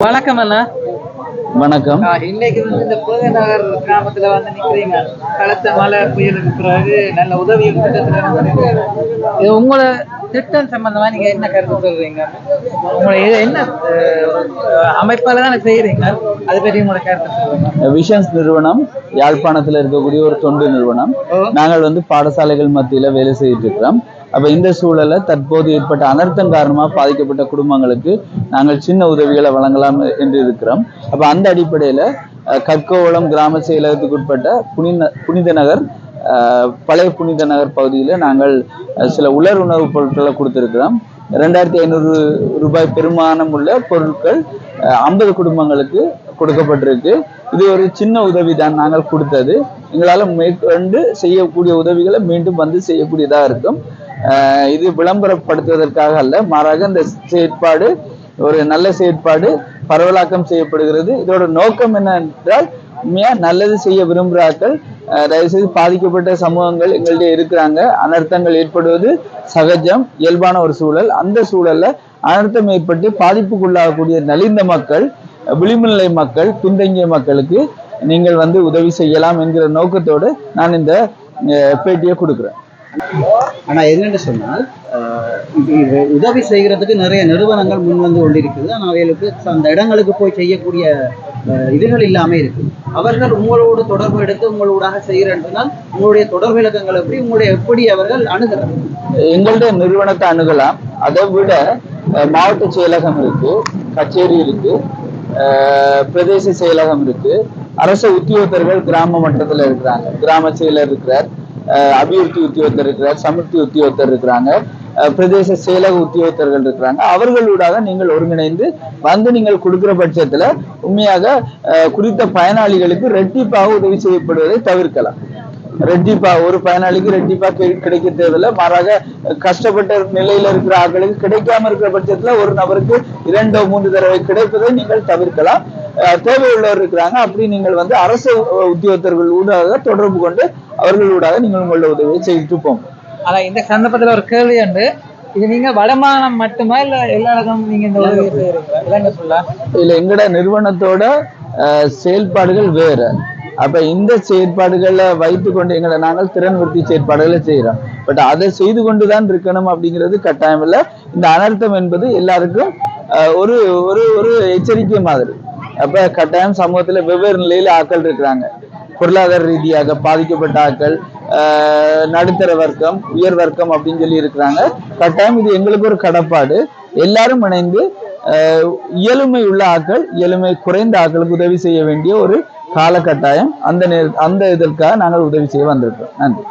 வணக்கம் அண்ணா. வணக்கம். இன்னைக்கு வந்து இந்த புனித நகர் கிராமத்துல வந்து நிக்கிறீங்க. கலத்த மழை புயலுக்கு பிறகு நல்ல உதவி திட்டத்துல உங்களோட திட்டம் சம்பந்தமா நீங்க என்ன கருத்து சொல்றீங்க? உங்களை என்ன அமைப்பால தான் செய்யறீங்க? அது பற்றி உங்களோட கருத்து சொல்லுங்க. விஷன்ஸ் நிறுவனம் யாழ்ப்பாணத்துல இருக்கக்கூடிய ஒரு தொண்டு நிறுவனம். நாங்கள் வந்து பாடசாலைகள் மத்தியில வேலை செய்துட்டு இருக்கிறோம் அப்ப இந்த சூழல்ல தற்போது ஏற்பட்ட அனர்த்தம் காரணமா பாதிக்கப்பட்ட குடும்பங்களுக்கு நாங்கள் சின்ன உதவிகளை வழங்கலாம் என்று இருக்கிறோம். அப்ப அந்த அடிப்படையில கற்கோவளம் கிராம செயலகத்துக்கு உட்பட்ட புனித புனித நகர் பழைய புனித நகர் பகுதியில் நாங்கள் சில உலர் உணவுப் பொருட்களை கொடுத்துருக்கிறோம். ரெண்டாயிரத்தி ஐநூறு ரூபாய் பெருமானம் உள்ள பொருட்கள் ஐம்பது குடும்பங்களுக்கு கொடுக்கப்பட்டிருக்கு. இது ஒரு சின்ன உதவி தான் நாங்கள் கொடுத்தது. எங்களால் மேற்கொண்டு செய்யக்கூடிய உதவிகளை மீண்டும் வந்து செய்யக்கூடியதாக இருக்கும். இது விளம்பரப்படுத்துவதற்காக அல்ல மாறாக இந்த செயற்பாடு ஒரு நல்ல செயற்பாடு பரவலாக்கம் செய்யப்படுகிறது. இதோட நோக்கம் என்னவென்றால் உண்மையா நல்லது செய்ய விரும்புகிறார்கள். தயவுசெய்து பாதிக்கப்பட்ட சமூகங்கள் எங்கள்கிட்ட இருக்கிறாங்க. அனர்த்தங்கள் ஏற்படுவது சகஜம். இயல்பான ஒரு சூழல். அந்த சூழல்ல அனர்த்தம் ஏற்பட்டு பாதிப்புக்குள்ளாகக்கூடிய நலிந்த மக்கள் விளிம்பு நிலை மக்கள் பின்தங்கிய மக்களுக்கு நீங்கள் வந்து உதவி செய்யலாம் என்கிற நோக்கத்தோடு நான் இந்த அஹ், பேட்டியை கொடுக்குறேன். ஆனா என்னன்னு சொன்னால் ஆஹ் உதவி செய்கிறதுக்கு நிறைய நிறுவனங்கள் முன் வந்து கொண்டிருக்குது. ஆனால் அவைகளுக்கு அந்த இடங்களுக்கு போய் செய்யக்கூடிய இதுகள் இல்லாம இருக்கு. அவர்கள் உங்களோடு தொடர்பு எடுத்து உங்களோடாக செய்கிறன்றால் உங்களுடைய தொடர்பு இலக்கங்கள் எப்படி உங்களுடைய எப்படி அவர்கள் அணுகிறார் எங்களுடைய நிறுவனத்தை அணுகலாம். அதை விட மாவட்ட செயலகம் இருக்கு கச்சேரி இருக்கு பிரதேச செயலகம் இருக்கு அரசு உத்தியோகத்தர்கள் கிராம மட்டத்தில் இருக்கிறாங்க. கிராம செயலர் இருக்கிறார் அபிவிருத்தி உத்தியோகத்தர் இருக்கிறார் சமுர்த்தி உத்தியோகத்தர் இருக்கிறாங்க. பிரதேச செயலக உத்தியோகத்தர்கள் இருக்கிறாங்க. அவர்களூடாக நீங்கள் ஒருங்கிணைந்து வந்து நீங்கள் கொடுக்கிற பட்சத்துல உண்மையாக அஹ், குறித்த பயனாளிகளுக்கு ரெட்டிப்பாக உதவி செய்யப்படுவதை தவிர்க்கலாம். ரெட்டிப்பா ஒரு பயனாளிக்கு ரெட்டிப்பா கிடைக்க தேவையில்லை. மாறாக கஷ்டப்பட்ட நிலையில இருக்கிற ஆட்களுக்கு கிடைக்காம இருக்கிற பட்சத்துல ஒரு நபருக்கு இரண்டோ மூன்று தடவை கிடைப்பதை நீங்கள் தவிர்க்கலாம். தேவையுள்ளவர் இருக்கிறாங்க. அப்படி நீங்கள் வந்து அரசு உத்தியோகத்தர்கள் ஊடாக தொடர்பு கொண்டு அவர்களூடாக நீங்கள் உங்களோட உதவியை செய்துட்டு போங்க. ஆனா இந்த சந்தர்ப்பத்துல ஒரு கேள்வி உண்டு. இது நீங்க வடமானம் மட்டுமா இல்ல எல்லா இடமும் நீங்க இந்த உதவி செய்யறீங்களா இல்ல எங்கட நிறுவனத்தோட செயல்பாடுகள் வேற. அப்ப இந்த செயற்பாடுகளை வைத்து கொண்டு எங்களை நாங்கள் திறன் விருத்தி செயற்பாடுகளை செய்யறோம் பட் அதை செய்து கொண்டுதான் இருக்கணும் அப்படிங்கிறது கட்டாயம் இல்லை. இந்த அனர்த்தம் என்பது எல்லாருக்கும் ஒரு ஒரு ஒரு எச்சரிக்கை மாதிரி. அப்ப கட்டாயம் சமூகத்துல வெவ்வேறு நிலையில ஆட்கள் இருக்கிறாங்க. பொருளாதார ரீதியாக பாதிக்கப்பட்ட ஆட்கள் ஆஹ், நடுத்தர வர்க்கம் உயர் வர்க்கம் அப்படின்னு சொல்லி இருக்கிறாங்க. கட்டாயம் இது எங்களுக்கு ஒரு கடப்பாடு. எல்லாரும் இணைந்து ஆஹ், இயலுமை உள்ள ஆட்கள் இயலுமை குறைந்த ஆட்களுக்கு உதவி செய்ய வேண்டிய ஒரு காலகட்டாயம். அந்த நேர அந்த இதற்காக நாங்கள் உதவி செய்ய வந்திருக்கோம் நன்றி.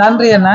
நன்றி அண்ணா.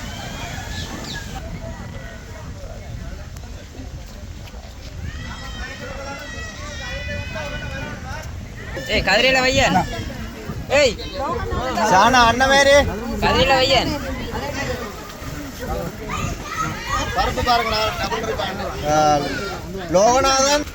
ஏய் கதிரையில வையன். ஏய். சாணா அண்ணமேரு கதிரையில வையன். பருப்பு பாருங்கடா லோகநாதன்.